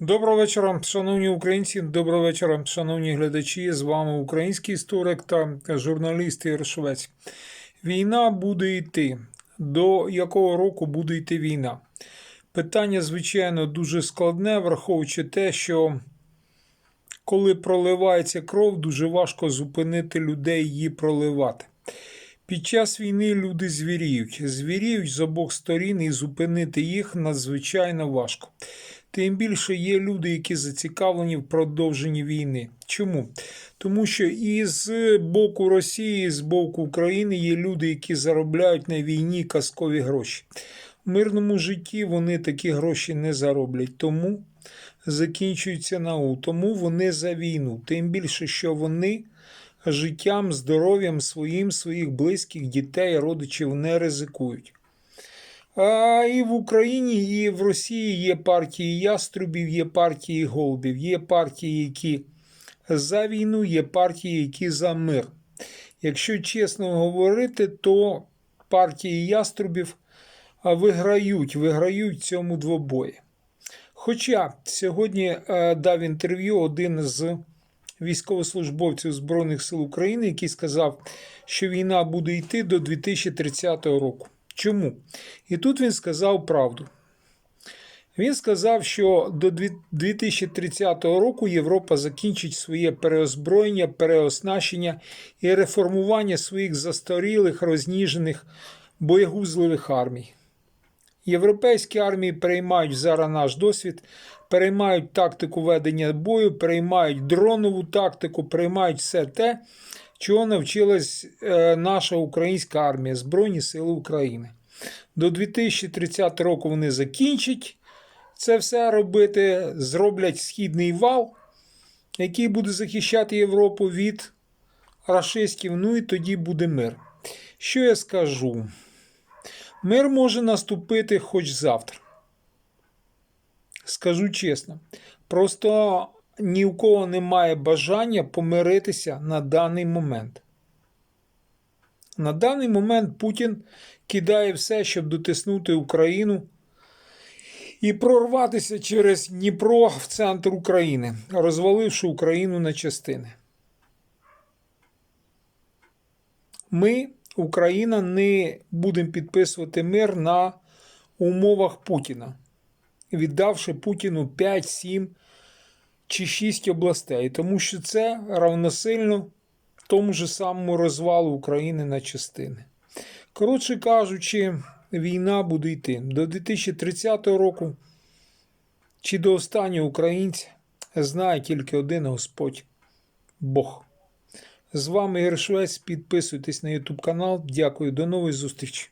Доброго вечора, шановні українці. Доброго вечора, шановні глядачі. З вами український історик та журналіст Ігор Війна буде йти. До якого року буде йти війна? Питання, звичайно, дуже складне, враховуючи те, що коли проливається кров, дуже важко зупинити людей її проливати. Під час війни люди звіріють. Звіріють з обох сторін і зупинити їх надзвичайно важко. Тим більше є люди, які зацікавлені в продовженні війни. Чому? Тому що і з боку Росії, і з боку України є люди, які заробляють на війні казкові гроші. В мирному житті вони такі гроші не зароблять. Тому закінчується НАУ. Тому вони за війну. Тим більше, що вони життям, здоров'ям своїм, своїх близьких, дітей, родичів не ризикують. А і в Україні, і в Росії є партії яструбів, є партії голубів, є партії, які за війну, є партії, які за мир. Якщо чесно говорити, то партії яструбів виграють, виграють цьому двобої. Хоча сьогодні е, дав інтерв'ю один з військовослужбовців Збройних сил України, який сказав, що війна буде йти до 2030 року. Чому? І тут він сказав правду. Він сказав, що до 2030 року Європа закінчить своє переозброєння, переоснащення і реформування своїх застарілих, розніжених боєгузливих армій. Європейські армії переймають зараз наш досвід, переймають тактику ведення бою, переймають дронову тактику, переймають все те, чого навчилась е, наша українська армія, Збройні Сили України. До 2030 року вони закінчать це все робити, зроблять східний вал, який буде захищати Європу від рашистів, ну і тоді буде мир. Що я скажу? Мир може наступити хоч завтра. Скажу чесно. Просто ні в кого немає бажання помиритися на даний момент. На даний момент Путін кидає все, щоб дотиснути Україну і прорватися через Дніпро в центр України, розваливши Україну на частини. Ми, Україна, не будемо підписувати мир на умовах Путіна, віддавши Путіну 5, 7 чи 6 областей, тому що це равносильно тому ж самому розвалу України на частини. Коротше кажучи, війна буде йти до 2030 року чи до останнього українця знає тільки один Господь Бог. З вами Ігор Підписуйтесь на YouTube канал. Дякую, до нової зустрічі.